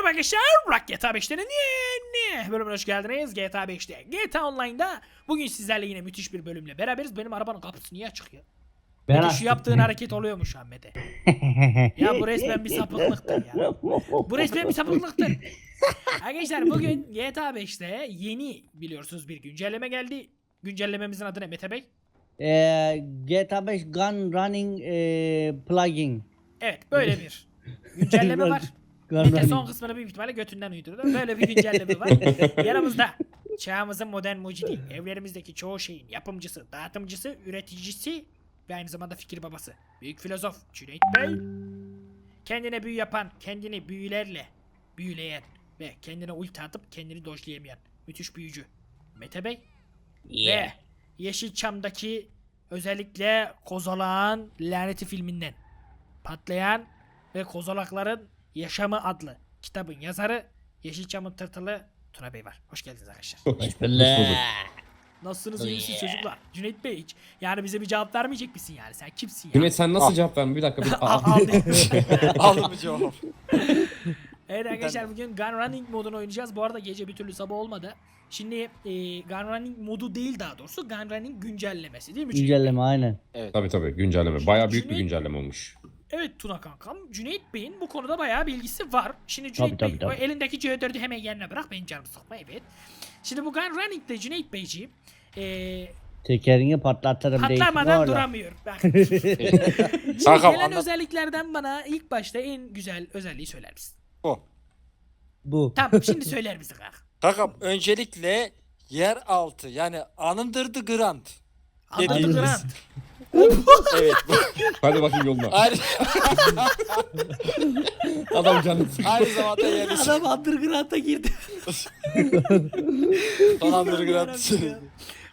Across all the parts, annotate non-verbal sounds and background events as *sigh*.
Merhaba arkadaşlar, Rock GTA 5'ten yeni bölümüne hoş geldiniz. GTA 5'te, GTA Online'da bugün sizlerle yine müthiş bir bölümle beraberiz. Benim arabanın kapısı niye açık ya? Ben şu yaptığın hareket oluyor mu şu an Mete? Ya bu resmen bir sapıklıktır ya. Bu resmen bir sapıklıktır. Arkadaşlar bugün GTA 5'te yeni biliyorsunuz bir güncelleme geldi. Güncellememizin adı ne Mete Bey? Eee, GTA 5 Gun Running eee, Plugin. Evet böyle bir güncelleme *laughs* var. Mete Running. son kısmını büyük ihtimalle götünden uydurdu. Böyle bir güncelleme var. *laughs* Yanımızda çağımızın modern mucidi, evlerimizdeki çoğu şeyin yapımcısı, dağıtımcısı, üreticisi ve aynı zamanda fikir babası. Büyük filozof Cüneyt Bey. Kendine büyü yapan, kendini büyülerle büyüleyen ve kendine ulti atıp kendini dojlayamayan müthiş büyücü Mete Bey. Ve Yeşilçam'daki özellikle Kozalak'ın laneti filminden patlayan ve Kozalakların Yaşamı adlı kitabın yazarı Yeşilçam'ın tırtılı Tuna Bey var. Hoş geldiniz arkadaşlar. Hoş bulduk. Nasılsınız iyi misiniz çocuklar? Cüneyt Bey hiç yani bize bir cevap vermeyecek misin yani? Sen kimsin ya? Cüneyt sen nasıl cevap verdin? Bir dakika. Bir... Al, Aa. Aldım bir cevap. *laughs* evet arkadaşlar bugün Gun Running modunu oynayacağız. Bu arada gece bir türlü sabah olmadı. Şimdi e, Gun Running modu değil daha doğrusu Gun Running güncellemesi değil mi? Güncelleme aynen. tabii tabii güncelleme. Bayağı büyük bir güncelleme olmuş. Evet Tuna kankam. Cüneyt Bey'in bu konuda bayağı bilgisi var. Şimdi Cüneyt Tabii, Bey tabii, o tabii. elindeki C4'ü hemen yerine bırak benim canımı sıkma evet. Şimdi bu Gun Running'de Cüneyt Beyciğim eee Tekerini patlatırım patlamadan duramıyor. *laughs* Bak. *laughs* Şimdi Kankam, gelen anlat. özelliklerden bana ilk başta en güzel özelliği söyler misin? Bu. Bu. Tamam şimdi *laughs* söyler misin kanka? Kankam öncelikle yer altı yani Anındırdı Grand. Dediğimiz- Grant. Evet. Hadi bakayım yoluna. aynı, *laughs* Adam sıkıyor. aynı zamanda içi. Adam Underground'a girdi. Son Grand. Yarabbim ya.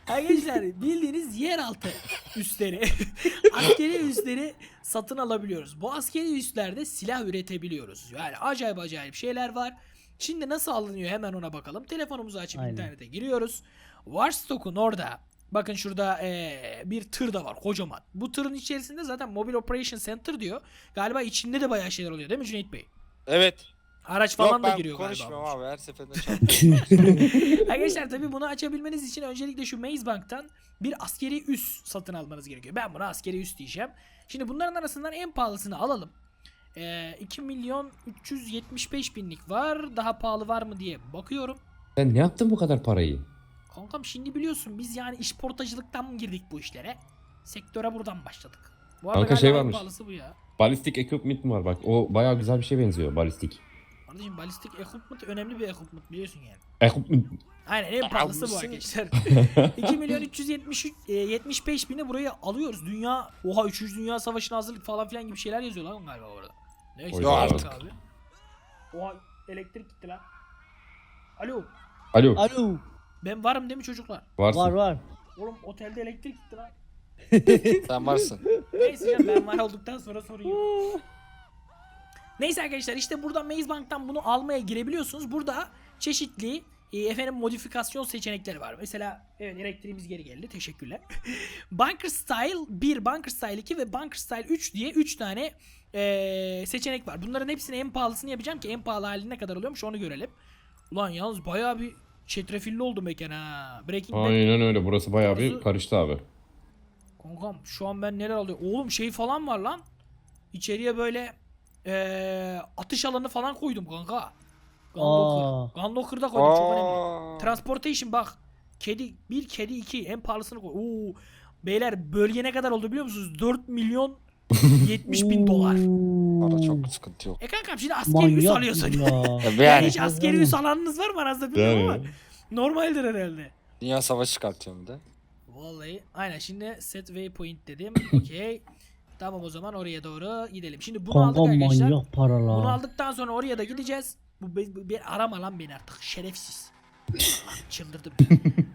Arkadaşlar bildiğiniz yeraltı üsleri, *laughs* askeri üsleri satın alabiliyoruz. Bu askeri üslerde silah üretebiliyoruz. Yani acayip acayip şeyler var. Şimdi nasıl alınıyor hemen ona bakalım. Telefonumuzu açıp Aynen. internete giriyoruz. Warstock'un orada bakın şurada eee, bir tır da var kocaman. Bu tırın içerisinde zaten Mobile Operation Center diyor. Galiba içinde de bayağı şeyler oluyor değil mi Cüneyt Bey? Evet. Araç falan Yok da ben giriyor galiba. konuşmuyorum abi her seferinde. *laughs* Arkadaşlar tabii bunu açabilmeniz için öncelikle şu Maze Bank'tan bir askeri üs satın almanız gerekiyor. Ben buna askeri üs diyeceğim. Şimdi bunların arasından en pahalısını alalım. Ee, 2 milyon 375 binlik var. Daha pahalı var mı diye bakıyorum. Sen ne yaptın bu kadar parayı? Kankam şimdi biliyorsun biz yani işportacılıktan mı girdik bu işlere? Sektöre buradan başladık. Bu arada Kanka galiba şey en varmış. pahalısı bu ya. Balistik equipment mi var bak? O bayağı güzel bir şey benziyor balistik. Kardeşim balistik equipment önemli bir equipment biliyorsun yani. Equipment. Aynen en pahalısı bu arkadaşlar. *laughs* 2 milyon 373 e, 75 bini buraya alıyoruz. Dünya oha 3. Dünya Savaşı'na hazırlık falan filan gibi şeyler yazıyor lan galiba orada. Neyse Oy Yok artık artık. abi. Oha elektrik gitti lan. Alo Alo. Alo. Ben varım değil mi çocuklar? Varsın. Var var. Oğlum otelde elektrik gitti lan. *laughs* Sen varsın. Neyse canım ben var olduktan sonra sorun yok. Neyse arkadaşlar işte burada Maze Bank'tan bunu almaya girebiliyorsunuz. Burada çeşitli e, efendim modifikasyon seçenekleri var. Mesela evet elektriğimiz geri geldi. Teşekkürler. *laughs* Bunker Style 1, Bunker Style 2 ve Bunker Style 3 diye 3 tane e, seçenek var. Bunların hepsini en pahalısını yapacağım ki en pahalı hali ne kadar oluyormuş onu görelim. Ulan yalnız bayağı bir çetrefilli oldu mekan ha. Breaking Bad Aynen öyle. Burası bayağı bir Burası- karıştı abi. Kankam şu an ben neler alıyorum? Oğlum şey falan var lan. İçeriye böyle eee atış alanı falan koydum kanka. Aa. Locker. Gun Locker da koydum çok önemli. Aa. Transportation bak. Kedi bir kedi iki en pahalısını koy. Oo. Beyler bölge ne kadar oldu biliyor musunuz? 4 milyon 70 bin dolar. Para çok sıkıntı yok. E kankam şimdi askeri üs Manyak alıyorsun. ya. Tabii *laughs* yani yani hiç askeri üs alanınız var mı aranızda bilmiyorum Yani. ama. Normaldir herhalde. Dünya savaşı çıkartıyorum bir de. Vallahi aynen şimdi set waypoint dedim. *laughs* Okey. Tamam o zaman oraya doğru gidelim. Şimdi bunu Kanka aldık arkadaşlar. manyak paralar. Bunu aldıktan sonra oraya da gideceğiz. Bu be- bu- bir arama lan beni artık şerefsiz. *laughs* Çıldırdım.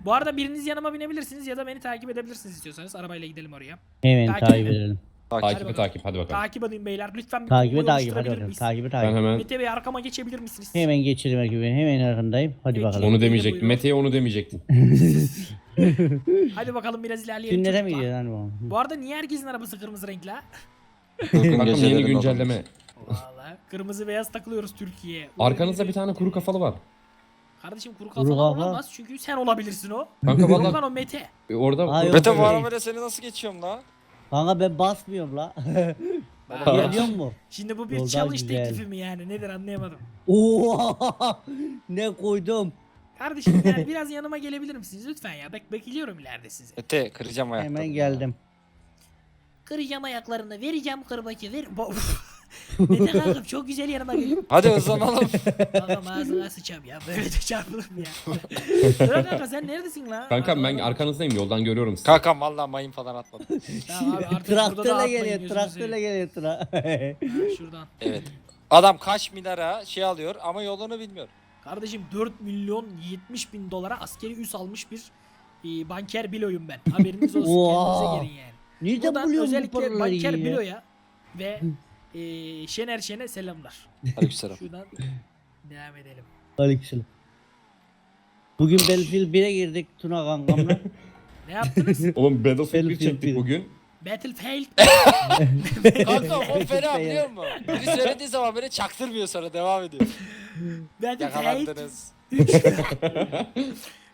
Bu arada biriniz yanıma binebilirsiniz ya da beni takip edebilirsiniz istiyorsanız. Arabayla gidelim oraya. Hemen Takip takip edin. edelim. Takibi bakalım. takip. Hadi bakalım. Takip edin beyler. Lütfen bir konvoy takip hadi bakalım. miyiz? Takibi Ben takip. hemen Mete Bey arkama geçebilir misiniz? Hemen geçelim ekibi. Hemen arkandayım. Hadi Peki. bakalım. Onu buyurun. Mete'ye onu demeyecektin. *laughs* Hadi bakalım biraz ilerleyelim Günlere mi çocuklar. gidiyor lan bu? Bu arada niye herkesin arabası kırmızı renkli ha? Bakalım yeni Gecelerin güncelleme. Vallahi ya. Kırmızı beyaz takılıyoruz Türkiye'ye. Arkanızda bir tane kuru kafalı var. Kardeşim kuru Kuru kafalı kafa. olamaz çünkü sen olabilirsin o. Kanka Yok valla o Mete. orada Mete yok. bu Öyle. arabayla seni nasıl geçiyorum la? Kanka ben basmıyorum la. *laughs* Geliyor mu? Şimdi bu bir Yoldan challenge güzel. teklifi mi yani nedir anlayamadım. Oo *laughs* ne koydum. Kardeşim yani *laughs* biraz yanıma gelebilir misiniz lütfen ya? Bek bekliyorum ileride sizi. Mete kıracağım ayaklarını. Hemen geldim. Kıracağım ayaklarını vereceğim kırbacı ver. Mete kankam çok güzel yanıma geliyor. Hadi hızlanalım. Kankam ağzına sıçam ya böyle de çarpılır mı ya? Dur kanka sen neredesin lan? Kankam ben arkanızdayım yoldan görüyorum sizi. Kankam valla mayın falan atmadım. Tamam abi artık burada da Traktörle atmayın geliyor, gözünüzü traktörle seveyim. geliyor tra. Ha, Şuradan. Evet. Adam kaç milyara şey alıyor ama yolunu bilmiyor. Kardeşim 4 milyon 70 bin dolara askeri üs almış bir e, banker biloyum ben. Haberiniz olsun Wow. kendinize gelin yani. Nereden Buradan buluyorsun bu özellikle paraları banker ya? biloya ve e, Şener Şen'e selamlar. Aleykümselam. Şuradan devam edelim. Aleykümselam. Bugün Battlefield 1'e girdik Tuna kankamla. *laughs* Ne yaptınız? Oğlum Battlefield 1 Battlefield çektik bugün. Battlefield. *laughs* Kanka o fena biliyor musun? Biri söylediği zaman böyle çaktırmıyor sonra devam ediyor. Battlefield. Yakalandınız.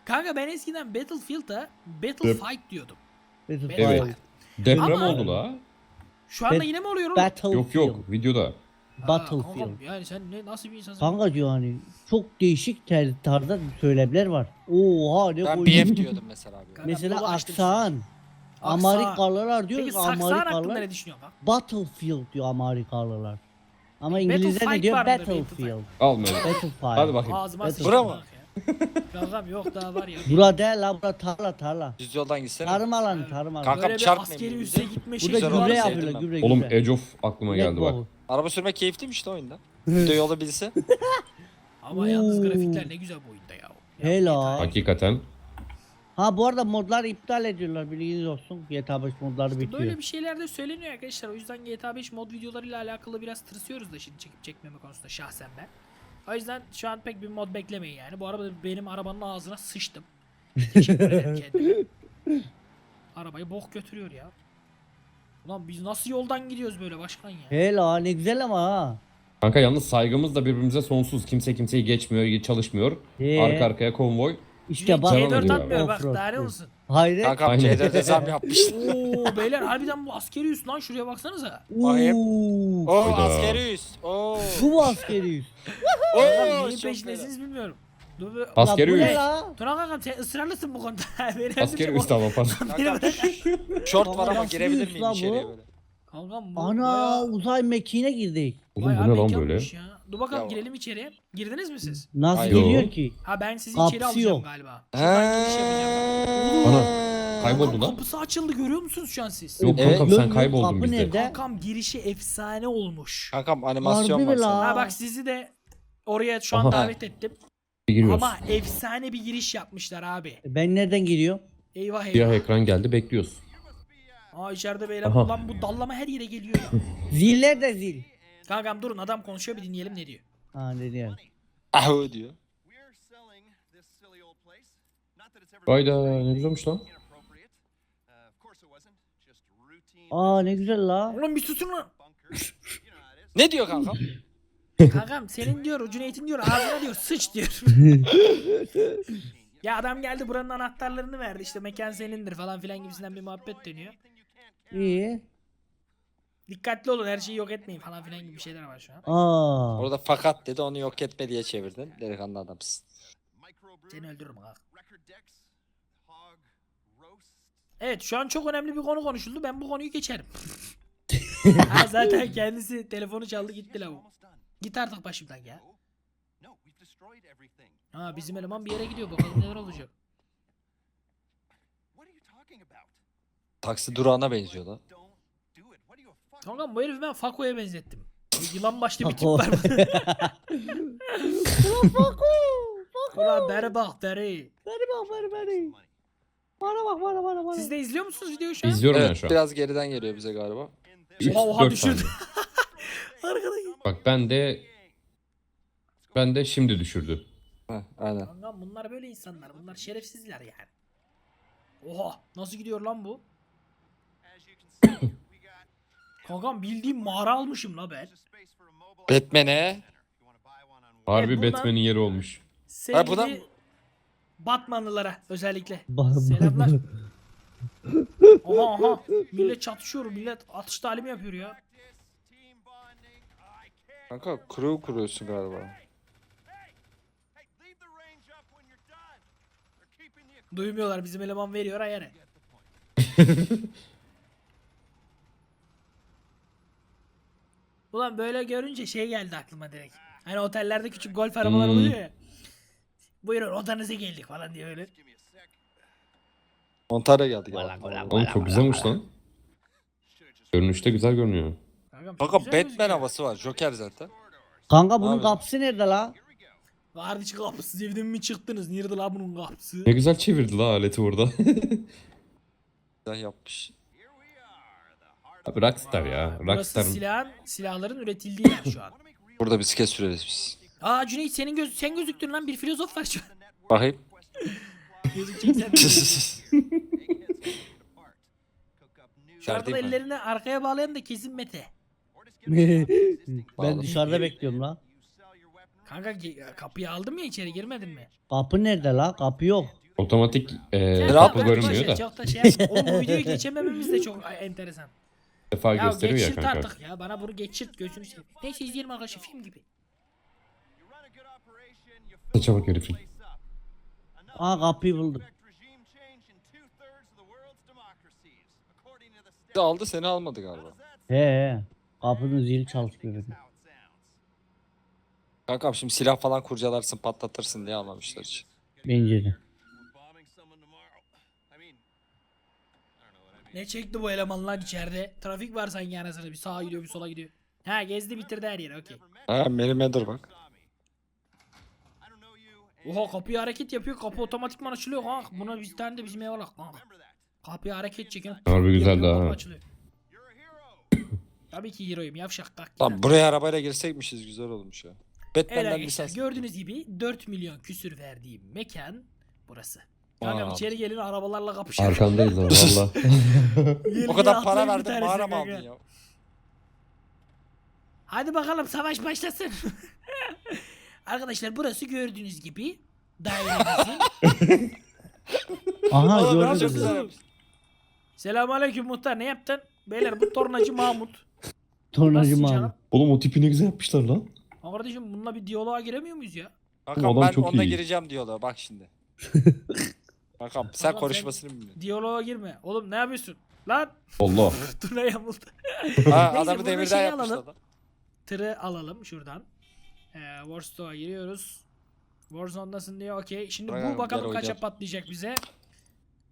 Kanka ben eskiden Battlefield'a Battlefight diyordum. Battlefield. Evet. Deprem Ama- oldu la. Şu anda Bat- yine mi oluyor oğlum? Battlefield. Yok yok videoda. Aa, Battlefield. kankam, yani sen ne nasıl bir insansın? Kanka diyor hani çok değişik ter- tarzda söylemler var. Oha ne Ben? BF diyordum mesela abi. Kanka, Mesela aksan. Amerikalılar diyor Peki ki saksan hakkında Amerikalılar ne düşünüyorsun lan? Battlefield diyor Amerikalılar. Ama İngilizce ne diyor? var mıdır, Battlefield. Almıyor. Battlefield. Hadi bakayım. Ağzıma Evet. sıçtım Bura mı? Kankam yok daha var ya. Bura değil la bura tarla tarla. Düz yoldan gitsene. Tarım alanı tarım alanı. Kanka, Böyle bir çarpmayın askeri üsse gitme Burada şey güzel gübre oldu, var. sevdim yapıyorlar ben. gübre Oğlum gübre. Age of aklıma geldi bak. Araba sürmek keyifliymiş de oyunda. Bir de yolu bilse. *laughs* Ama yalnız grafikler ne güzel bu oyunda ya. Ya, Helal. Hakikaten. Ha bu arada modlar iptal ediyorlar bilginiz olsun. GTA 5 modları İşte bitiyor. Böyle bir şeyler de söyleniyor arkadaşlar. O yüzden GTA 5 mod videolarıyla alakalı biraz tırsıyoruz da şimdi çekip çekmeme konusunda şahsen ben. O yüzden şu an pek bir mod beklemeyin yani. Bu araba benim arabanın ağzına sıçtım. *laughs* Arabayı bok götürüyor ya. Ulan biz nasıl yoldan gidiyoruz böyle başkan ya? Helal ne güzel ama ha. Kanka yalnız saygımız da birbirimize sonsuz. Kimse kimseyi geçmiyor, çalışmıyor. Ee? Arka arkaya konvoy. İşte bak. Devam C4 ediyor atmıyor bak Offroad daha ne bu. olsun. Hayret. Kankam Aynen. C4'e zam yapmışlar. Oo beyler harbiden bu askeri üst lan şuraya baksanıza. Bakayım. Oo. Oo Hayda. askeri üst. Oo. Bu mu askeriyiz? *laughs* Oo. Lan neyin çok peşindesiniz bilmiyorum. Dur. Askeri la? Turan kankam sen ısrarlısın bu konuda. *laughs* Askeri üst ama pardon. Kankam şort var ama Nasıl girebilir üst miyim lan içeriye böyle? Kankam bu Ana bayağı- uzay mekiğine girdik. Oğlum bayağı bu ne lan mekanmış böyle? Ya. Dur bakalım Ya- girelim içeriye. Girdiniz mi siz? Nasıl geliyor Yo. ki? Ha ben sizi Kapısı içeri alacağım yok. galiba. Şuradan giriş yapacağım. Ana kayboldu lan. kapısı açıldı görüyor musunuz şu an siz? Yok Evet. kankam sen yok, kayboldun kapı bizde. nerede? Kankam girişi efsane olmuş. Kankam animasyon Harbi var mi sana. Ha bak sizi de oraya şu an Aha. davet ettim. Giriyoruz. Ama efsane bir giriş yapmışlar abi. Ben nereden giriyorum? Eyvah Siyah eyvah. ekran geldi bekliyoruz. Aa içeride beyler Aha. ulan bu dallama her yere geliyor ya. *laughs* Ziller de zil. Kankam durun adam konuşuyor bir dinleyelim ne diyor. Ha ne diyor? Diyor. That it's ever Hayda been ne güzelmiş lan. Aa ne güzel la. Oğlum bir susun lan. *laughs* Ne diyor kankam? Kankam senin diyor Cüneyt'in diyor ağzına diyor sıç diyor. *laughs* ya adam geldi buranın anahtarlarını verdi işte mekan senindir falan filan gibisinden bir muhabbet dönüyor. İyi. Dikkatli olun her şeyi yok etmeyin falan filan gibi şeyler var şu an. Aa. Orada fakat dedi onu yok etme diye çevirdin. Delikanlı adamsın. Seni öldürürüm ha. Evet şu an çok önemli bir konu konuşuldu ben bu konuyu geçerim. *laughs* ha, zaten kendisi telefonu çaldı gitti lavuk. Git artık başımdan ya. Ha bizim eleman bir yere gidiyor bakalım neler olacak. Taksi durağına benziyor lan. Don't do it. What are you a fuck? Kankam bu herifi ben Fako'ya benzettim. Bir Yılan başlı bir tip *laughs* Fako. var. Ulan deri bak deri. Beni bak beni beni. Money. Bana bak bana bana bana. Siz de izliyor musunuz videoyu şu an? İzliyorum ben Evet şu an. biraz geriden geliyor bize galiba. In this 3 Oha, oha, 4 düşürdü. *laughs* Arkadaki. Bak ben de ben de şimdi düşürdü. Heh, aynen. Kankam bunlar böyle insanlar. Bunlar şerefsizler yani. Oha nasıl gidiyor lan bu? *coughs* Kankam bildiğim mağara almışım la ben. Batman'e. Harbi bundan- Batman'in yeri olmuş. Sevgili buna- Batmanlılara özellikle. *laughs* Ba- Selamlar. Aha aha. Millet çatışıyor. Millet atış talimi yapıyor ya. Kanka crew kuruyorsun galiba. Duymuyorlar bizim eleman veriyor ayarı. *laughs* Ulan böyle görünce şey geldi aklıma direkt. Hani otellerde küçük golf arabalar Hmm. oluyor ya. Buyurun odanıza geldik falan diye öyle. Ontario geldi galiba. Oğlum çok güzelmiş lan. Görünüşte güzel görünüyor. Kankam, çok Kanka güzel Batman gözüküyor. havası var. Joker zaten. Kanka bunun Abi. kapısı nerede la? Kardeş kapısız evden mi çıktınız? Nerede la bunun kapısı? Ne güzel çevirdi la aleti orada. *laughs* Güzel yapmış. Abi Rockstar ya. Burası Rockstar'ın. silahın, silahların üretildiği yer şu an. Burada bisiklet süreriz biz. Aa Cüneyt senin göz sen gözüktün lan bir filozof var şu an. Bakayım. *laughs* Şu Derdeyim ellerini arkaya bağlayan da kesin Mete. ben Bağlı. dışarıda bekliyorum la. Kanka kapıyı aldın mı ya içeri girmedin mi? Kapı nerede la? Kapı yok. Otomatik e, Sen kapı görünmüyor da. Çok da şey yapma. Oğlum bu videoyu geçemememiz de çok enteresan. Defa Ya gösteriyor ya geçirt kanka. artık ya bana bunu geçirt gözünü seveyim. Neyse izleyelim arkadaşlar film gibi. Saça bak herifin. Aa kapıyı buldum. Bir de aldı seni almadı galiba. He he. Kapının zili çalışmıyor. benim. Kankam şimdi silah falan kurcalarsın patlatırsın diye almamışlar için. Bence de. Ne çekti bu eleman lan içeride? Trafik var sanki anasını bir sağa gidiyor bir sola gidiyor. Ha gezdi bitirdi her yeri okey. Ha benim dur bak. Oha kapıyı hareket yapıyor kapı otomatikman açılıyor kanka. Buna bir tane de bizim bak kanka. Kapıyı hareket çekin. Harbi güzel Yapıyor, ha. kapı açılıyor. *coughs* Tabii ki heroyum yavşak tak. Lan buraya arabayla girseymişiz güzel olmuş ya. Batman'den lisans. gördüğünüz gibi 4 milyon küsür verdiğim mekan burası. Kankam Aa. içeri gelin arabalarla kapışın. Arkandayız ama *laughs* valla. Gelin O kadar para atlayın bir verdin tanesine mağara mı kanka. aldın ya? Hadi bakalım savaş başlasın. *laughs* Arkadaşlar burası gördüğünüz gibi dairemizin. *laughs* Aha Oğlum, gördüm. sizi. yapmış. Selamünaleyküm muhtar ne yaptın? Beyler bu tornacı Mahmut. Tornacı Nasılsın canım? Oğlum o tipi ne güzel yapmışlar lan. Ha Kardeşim bununla bir diyaloğa giremiyor muyuz ya? Kankam adam ben çok onunla iyi. gireceğim diyorlar bak şimdi. Kankam sen Kankam, konuşmasını bilmiyorsun. Diyaloğa girme. Oğlum ne yapıyorsun? Lan Allah. *laughs* Tuna yamuldu. Ha Neyse, adamı demirden şeyi yapmışlar. alalım. lan. Tırı alalım şuradan. Ee, Warstone'a giriyoruz. Warzone'dasın diyor okey. Şimdi Bayağı bu bakalım kaça patlayacak bize.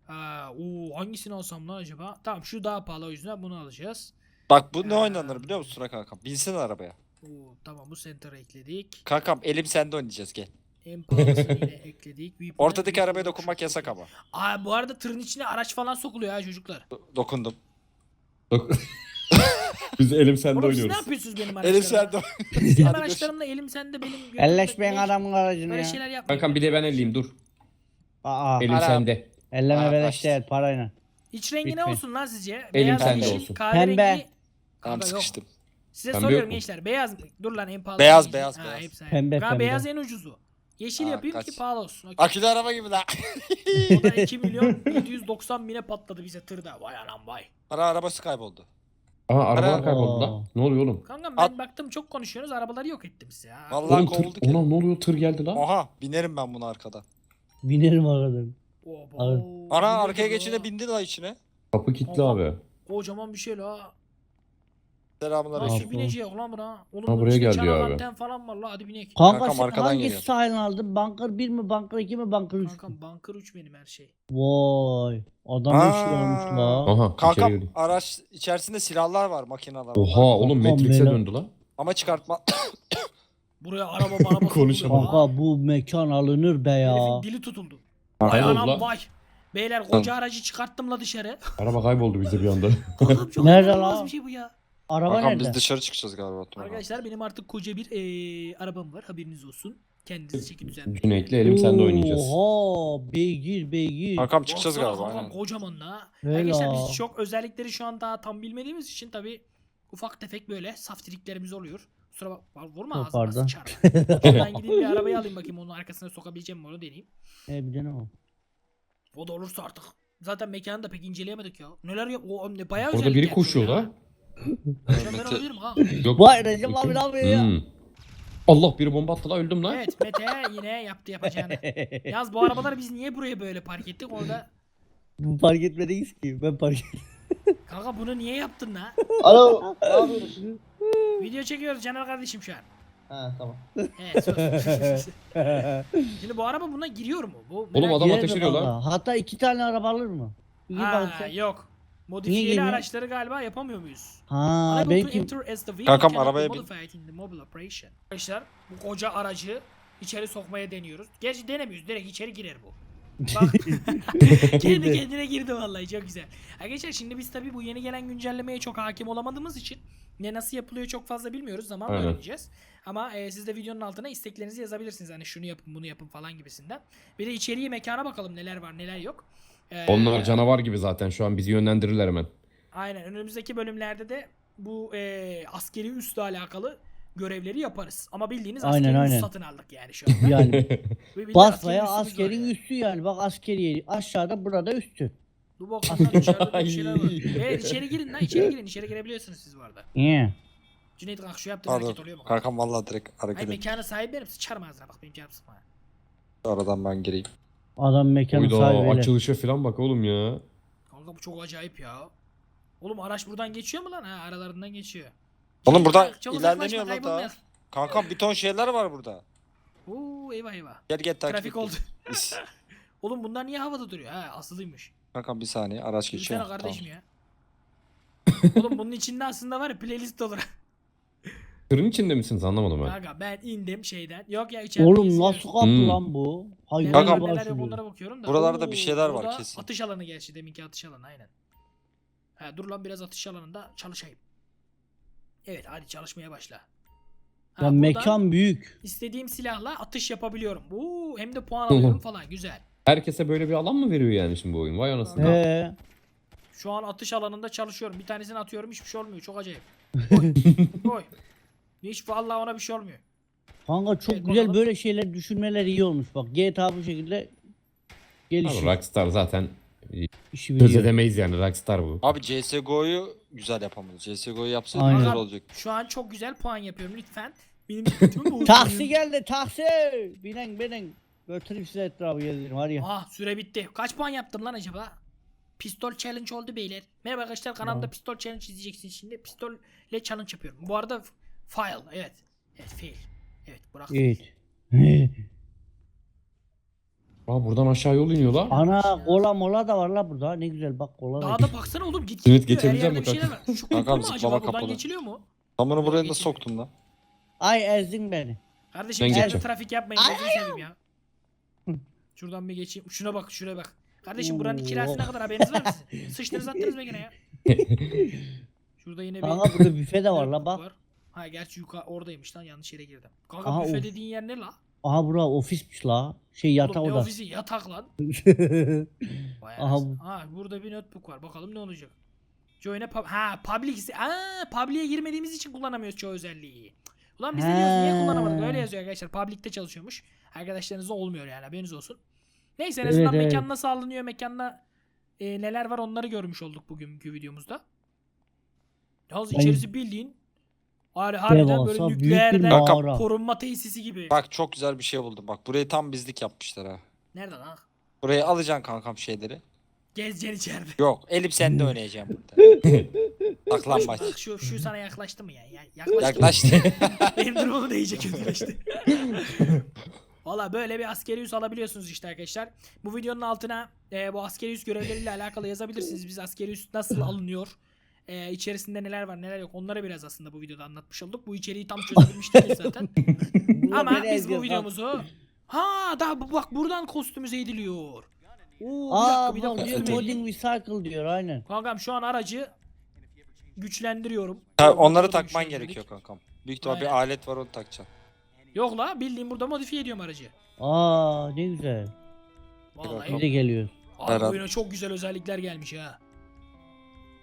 Aa, oo, hangisini alsam lan acaba? Tamam şu daha pahalı o yüzden bunu alacağız. Bak bu ne oynanır biliyor musun Tuna kankam? Binsin arabaya. Oo, tamam bu center'ı ekledik. Kankam elim sende oynayacağız gel. En pahalısını yine *laughs* ekledik. Ortadaki arabaya dokunmak çok yasak ama. Aa bu arada tırın içine araç falan sokuluyor ha çocuklar. Do- dokundum. *laughs* Biz elim sende Oğlum siz ne oynuyoruz. yapıyorsunuz benim Elim araçlarımla? sende. Benim Hadi görüşürüz. araçlarımla elim sende benim götümde. Elleşmeyin adamın aracını Böyle ya. şeyler yapmayın. Kankam bir de ben elleyeyim dur. Aa. Elim Ara. sende. Elleme Aa, beleş değil parayla. İç rengi ne Lütfen. olsun lan sizce? Elim sende yeşil, olsun. kahverengi. Pembe. Tamam Kanka yok. sıkıştım. Size Pembe soruyorum yok mu? gençler. Beyaz mı? Dur lan en pahalı. Beyaz, beyaz, Ha, beyaz. hepsi aynı. Pembe, Kanka pembe. beyaz en ucuzu. Yeşil Aa, yapayım kaç? ki pahalı olsun. Okey. Akülü araba gibi la. O da *laughs* 2 milyon 790 bine patladı bize tırda. Vay anam vay. Ara arabası kayboldu. Aa arabalar Ara- kayboldu lan. Ne oluyor oğlum? Kanka ben At- baktım çok konuşuyorsunuz arabaları yok ettim size ha. Vallahi Oğlum tır, kovulduk ya. ona ne oluyor tır geldi lan. Oha binerim ben buna arkadan. Binerim aradan. Oba. Yürü arkaya la. geçince bindi la içine. Kapı kilitli Oha. abi. Kocaman bir şey la. Selamünaleyküm. Nasıl Aleyküm. binecek lan buna? Oğlum Ha, bunun buraya içinde geldi çanak abi. anten falan var la hadi binek. Kanka Kankam sen arkadan hangisi geliyor. sahilini aldın? Bunker 1 mi? Bunker 2 mi? Bunker 3 Kankam bunker 3 benim her şey. Vay. Adam Aa. iş olmuş la. Aha içeri Kankam girdi. araç içerisinde silahlar var makineler. Oha oğlum Kankam, Matrix'e beyler. döndü lan. Ama çıkartma. *coughs* Buraya araba araba *laughs* Konuşamam. Kanka bu mekan alınır be ya. Herifin dili tutuldu. Vay Kayboldu anam lan. vay. Beyler koca aracı çıkarttım la dışarı. Araba kayboldu bizde bir anda. Oğlum çok Nerede inanılmaz la? bir şey bu ya. Araba Kankam nerede? biz dışarı çıkacağız galiba. Arkadaşlar benim artık koca bir eee, arabam var haberiniz olsun. Kendinizi çekin düzenleyin. Cüneyt'le elim sende oynayacağız. Oha beygir beygir. Kankam çıkacağız Baksana galiba. kankam, aynen. kocaman la. Arkadaşlar biz çok özellikleri şu an daha tam bilmediğimiz için tabi ufak tefek böyle saf triklerimiz oluyor. Kusura bak vurma pardon. sıçar. ben *laughs* gideyim bir arabayı alayım bakayım onun arkasına sokabileceğim mi onu deneyeyim. E bir de ne o? O da olursa artık. Zaten mekanı da pek inceleyemedik ya. Neler yap? O ne bayağı Orada özellik biri yapıyor koşuyor ya. la. Hocam ben olabilirim ha. Yok. Vay Recep abi ne yapıyor ya? Hmm. Allah biri bomba attı la öldüm lan. Evet Mete yine yaptı yapacağını. Yalnız bu arabaları biz niye buraya böyle park ettik orada? Bu fark etmediniz ki. Ben fark ettim. Kanka bunu niye yaptın la? Alo, ne yapıyorsun? Video çekiyoruz Caner kardeşim şu an. Ha tamam. Evet sus. *laughs* Şimdi bu araba buna giriyor mu? Bu Oğlum merak- adam Girer ateş ediyor lan. Hatta iki tane araba alır mı? İyi Ha, yok. Modifiyeli girmiyor? araçları galiba yapamıyor muyuz? Ha Unable to belki enter as the vehicle Kankam, cannot be arabaya bin. modified in the mobile operation. Arkadaşlar bu koca aracı içeri sokmaya deniyoruz. Gerçi denemiyoruz. Direkt içeri girer bu. Bak. *laughs* *laughs* Kendi kendine girdi vallahi çok güzel. Arkadaşlar şimdi biz tabii bu yeni gelen güncellemeye çok hakim olamadığımız için ne nasıl yapılıyor çok fazla bilmiyoruz. Zamanla Aynen. öğreneceğiz. Ama e, siz de videonun altına isteklerinizi yazabilirsiniz. Hani şunu yapın bunu yapın falan gibisinden. Bir de içeriye mekana bakalım neler var neler yok. Ee, Onlar canavar gibi zaten şu an bizi yönlendirirler hemen. Aynen önümüzdeki bölümlerde de bu e, askeri üsle alakalı görevleri yaparız. Ama bildiğiniz Aynen, askeri aynen. satın aldık yani şu anda. *laughs* yani *laughs* basmaya var askerin yani. üstü yani. Bak askeri aşağıda burada üstü. Dur bakalım içeride bir *laughs* şeyler var. Evet içeri girin lan içeri girin. içeri girebiliyorsunuz siz bu arada. Niye? Cüneyt kanka şu yaptığın hareket oluyor mu? Kankam vallahi direkt hareket et. mekana sahip benim sıçarım ağzına bak benim canım sıkma. Aradan ben gireyim. Adam mekanı Uyda öyle. açılışa falan bak oğlum ya. Kanka bu çok acayip ya. Oğlum araç buradan geçiyor mu lan? Ha aralarından geçiyor. Oğlum buradan Çok uzaklaşma, ilerleniyor lan kaybolmayalım. daha. Kankam bir ton şeyler var burada. Oo eyvah eyvah. Gel gel takip Trafik et. oldu. *laughs* Is. *laughs* Oğlum bunlar niye havada duruyor? Ha asılıymış. Kankam bir saniye araç geçiyor. Yürüsene kardeşim Tamam. ya. Oğlum bunun içinde aslında var ya playlist olur. Tırın içinde misiniz anlamadım ben. Kanka ben indim şeyden. Yok ya içeride Oğlum nasıl kapı Hmm. lan bu? Neler yok açılıyor. onlara bakıyorum da. Buralarda bir şeyler var kesin. Atış alanı gerçi deminki atış alanı aynen. Ha, dur lan biraz atış alanında çalışayım. Evet hadi çalışmaya başla. Ha, Ya buradan mekan büyük. istediğim silahla atış yapabiliyorum. Oo, hem de puan alıyorum falan güzel. Herkese böyle bir alan mı veriyor yani şimdi bu oyun? Vay anasını. He. Şu an atış alanında çalışıyorum. Bir tanesini atıyorum hiçbir şey olmuyor. Çok acayip. *laughs* Oy. Oy. Hiç vallahi ona bir şey olmuyor. Kanka çok Evet, güzel bakalım. böyle şeyler düşünmeler iyi olmuş bak. GTA bu şekilde Abi gelişiyor. Rockstar zaten İşi söz biliyor. edemeyiz yani Rockstar bu. Abi CSGO'yu güzel yapamadı. CSGO'yu yapsaydı Aynen. güzel olacak. Şu an çok güzel puan yapıyorum lütfen. Benim dikkatimi bozmayın. *laughs* Taksi geldi taksi. Binen binin. Götüreyim size etrafı gezdirin var ya. Ah süre bitti. Kaç puan yaptım lan acaba? Pistol challenge oldu beyler. Merhaba arkadaşlar kanalımda Tamam. pistol challenge izleyeceksiniz şimdi. Pistolle challenge yapıyorum. Bu arada file evet. Evet fail. Evet bırak. Evet. Aa buradan aşağı yol iniyor la. Ana kola mola da var la burada. Ne güzel bak kola da. Dağda baksana oğlum git Evet, git diyor. Her geçebileceğim yerde bir şeyler bakalım. var. Şu Kankam, mü acaba zıplama buradan kapalı. geçiliyor mu? Tam bunu buraya nasıl soktun lan? Ay ezdin beni. Kardeşim Ben geçeceğim. trafik yapmayın. Gözünü seveyim ya. Şuradan bir geçeyim. Şuna bak şuraya bak. Kardeşim buranın kirası ne kadar haberiniz var mı sizin? Sıçtınız attınız mı gene ya? *laughs* Şurada yine bir... Kanka burada büfe de var la bak. Ha gerçi yukarı oradaymış lan yanlış yere girdim. Kanka Aha, büfe of. dediğin yer ne la? Aha bura ofismiş la. Şey yatak Oğlum ne odası. ofisi yatak lan. *laughs* Vay Aha, anasını. Ha burada bir notebook var. Bakalım ne olacak. Join'e pub- ha public Aa public'e girmediğimiz için kullanamıyoruz çoğu özelliği. Ulan biz de diyoruz niye Ha. kullanamadık? Öyle yazıyor arkadaşlar. Public'te çalışıyormuş. Arkadaşlarınızda olmuyor yani haberiniz olsun. Neyse en Evet, azından evet. mekan nasıl alınıyor, mekanda e, neler var onları görmüş olduk bugünkü videomuzda. Yalnız Ben- içerisi bildiğin hani harbiden böyle büyük bir nükleerden mağara. korunma tesisi gibi. Bak çok güzel bir şey buldum. Bak burayı tam bizlik yapmışlar ha. Nerede lan? Buraya alacaksın kankam şeyleri. Gezeceksin içeride. Yok elim sende oynayacağım burada. *laughs* Saklanmaç. Bak şu, şu sana yaklaştı mı ya? ya yaklaştı. Yaklaştı. *laughs* Benim durumum da iyice kötüleşti. *laughs* Valla böyle bir askeri üs alabiliyorsunuz işte arkadaşlar. Bu videonun altına e, bu askeri üs görevleriyle alakalı yazabilirsiniz. Biz askeri üs nasıl alınıyor? E, içerisinde neler var neler yok onları biraz aslında bu videoda anlatmış olduk. Bu içeriği tam çözebilmiş değiliz *laughs* zaten. Ama biz bu bak. videomuzu... Ha daha bu- bak buradan kostümüze ediliyor. Oo, Aa bir dakika bak bir dakika. diyor düzmeyin. modding recycle diyor aynen. Kankam şu an aracı güçlendiriyorum. Ha, onları takman gerekiyor kankam. Büyük ihtimal bir alet var onu takacaksın. Yok la bildiğim burada modifiye ediyorum aracı. Aa ne güzel. Vallahi Bir de geliyor. Abi Beraber. oyuna çok güzel özellikler gelmiş ha.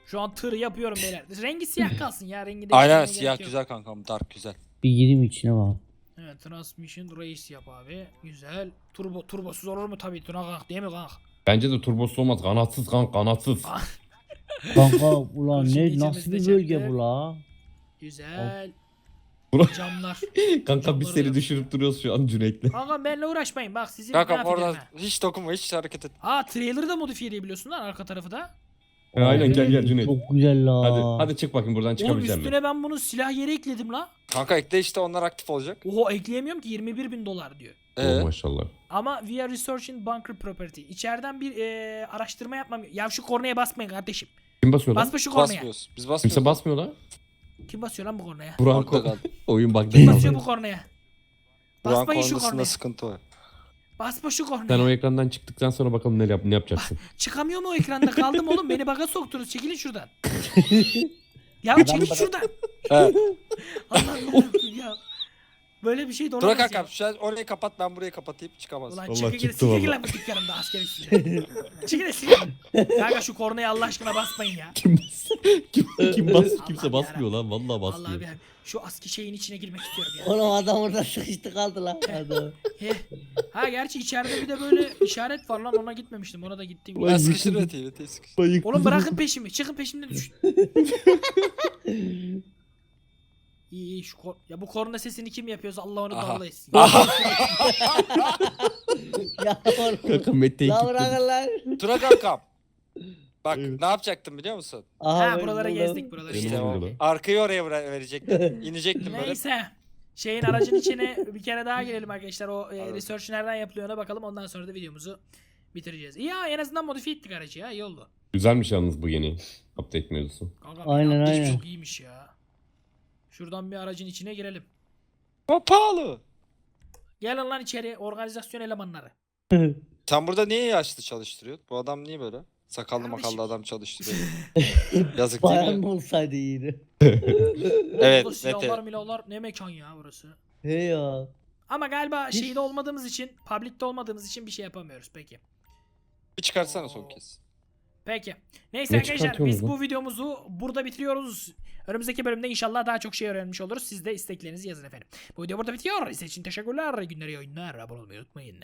Şu an tır yapıyorum beyler. Rengi siyah *clears throat* kalsın ya rengi değiştirmeye Aynen siyah yok. güzel kankam. Dark güzel. Bir gireyim içine bak. Evet transmission race yap abi. Güzel. Turbo turbosuz olur mu tabii Tuna kank değil mi kank? Bence de turbosuz olmaz. Kanatsız kan kanatsız. *laughs* Kanka ulan ne *laughs* nasıl bir bölge bu la? Güzel. Bura- Camlar. *laughs* Kanka biz seni düşürüp duruyoruz şu an Cüneyt'le. Kanka benimle uğraşmayın bak sizi Kankam mahvederim orada hiç dokunma hiç hareket et. Aa trailer'ı da modifiye edebiliyorsun lan arka tarafı da. E, aynen gel gel Cüneyt. Çok güzel la. Hadi hadi çık bakayım buradan Oğlum çıkabilecek misin? üstüne ben bunun silah yeri ekledim la. Kanka ekle işte onlar aktif olacak. Oho ekleyemiyorum ki 21 bin dolar diyor. Oh, Ee, maşallah. Ama we are researching bunker property. İçeriden bir eee, araştırma yapmam. Ya şu kornaya basmayın kardeşim. Kim basıyor lan? Basma şu kornaya. basmıyoruz. Biz basmıyoruz. Kimse basmıyor lan. Kim basıyor lan bu kornaya? Burak kaldı. *laughs* oyun bug'da Kim basıyor bu kornaya? Buran Basmayın şu kornasında kornaya. sıkıntı var. Basma şu Sen o kornaya. ekrandan çıktıktan sonra bakalım ne, yap ne yapacaksın. Çıkamıyor mu o ekranda? Kaldım oğlum. Beni baga soktunuz. Çekilin şuradan. *laughs* ya çekil şuradan. He. Allah'ım ya. Böyle bir şey de Dur olamaz ya. şu an orayı kapat ben burayı kapatayım çıkamaz. Ulan Allah çekil git. çıktı Sikir git lan bu dükkanımda asker üstüne. Çekil sikir. Kanka şu kornaya Allah aşkına basmayın ya. kim bas? Kim, kim bas? Allah Kimse basmıyor yarabbim. lan. Vallahi Allah basmıyor. bir şu aski şeyin içine girmek istiyorum ya. Oğlum adam orada sıkıştı kaldı lan. Adam. He. Ha gerçi içeride bir de böyle işaret var lan ona gitmemiştim. Ona da gittim. Ulan Ben sıkıştır yıkıldı. öteyi öteyi sıkıştır. Lan yıkıldı. Oğlum bırakın peşimi. Çıkın peşimden düş. *laughs* İyi iyi şu kor- ya bu korna sesini kim yapıyorsa Allah onu Aha. dağla etsin. *laughs* ya oğlum. Kanka Mette'yi La kilitledim. bırakın lan. Tura kankam. Bak Evet. ne yapacaktım biliyor musun? Aha, ha buraları buldum. gezdik buraları. Benim İşte oldu o lan. arkayı oraya vura- verecektim. *laughs* İnecektim böyle. Neyse. Şeyin aracın içine bir kere daha girelim arkadaşlar. O e, research nereden yapılıyor ona bakalım. Ondan sonra da videomuzu bitireceğiz. İyi ya en azından modifiye ettik aracı ya. iyi oldu. Güzelmiş yalnız bu yeni update mevzusu. Kanka, Aynen, yaptığı aynen. Çok iyiymiş ya. Şuradan bir aracın içine girelim. Ama pahalı. Gelin lan içeri organizasyon elemanları. *laughs* Sen burada niye yaşlı çalıştırıyorsun? Bu adam niye böyle? Sakallı Kardeşim. makallı adam çalıştırıyor. *laughs* Yazık değil Bayan mi? mı olsaydı iyiydi. *laughs* Evet, Burada silahlar Mete. milahlar ne mekan ya burası. He ya. Ama galiba Hiç- şeyde olmadığımız için, public'te olmadığımız için bir şey yapamıyoruz peki. Bir çıkarsana son kez. Peki. Neyse Ne arkadaşlar biz bu videomuzu burada bitiriyoruz. Önümüzdeki bölümde inşallah daha çok şey öğrenmiş oluruz. Siz de isteklerinizi yazın efendim. Bu video burada bitiyor. İzlediğiniz için teşekkürler. Günleri oyunlar. Abone olmayı unutmayın.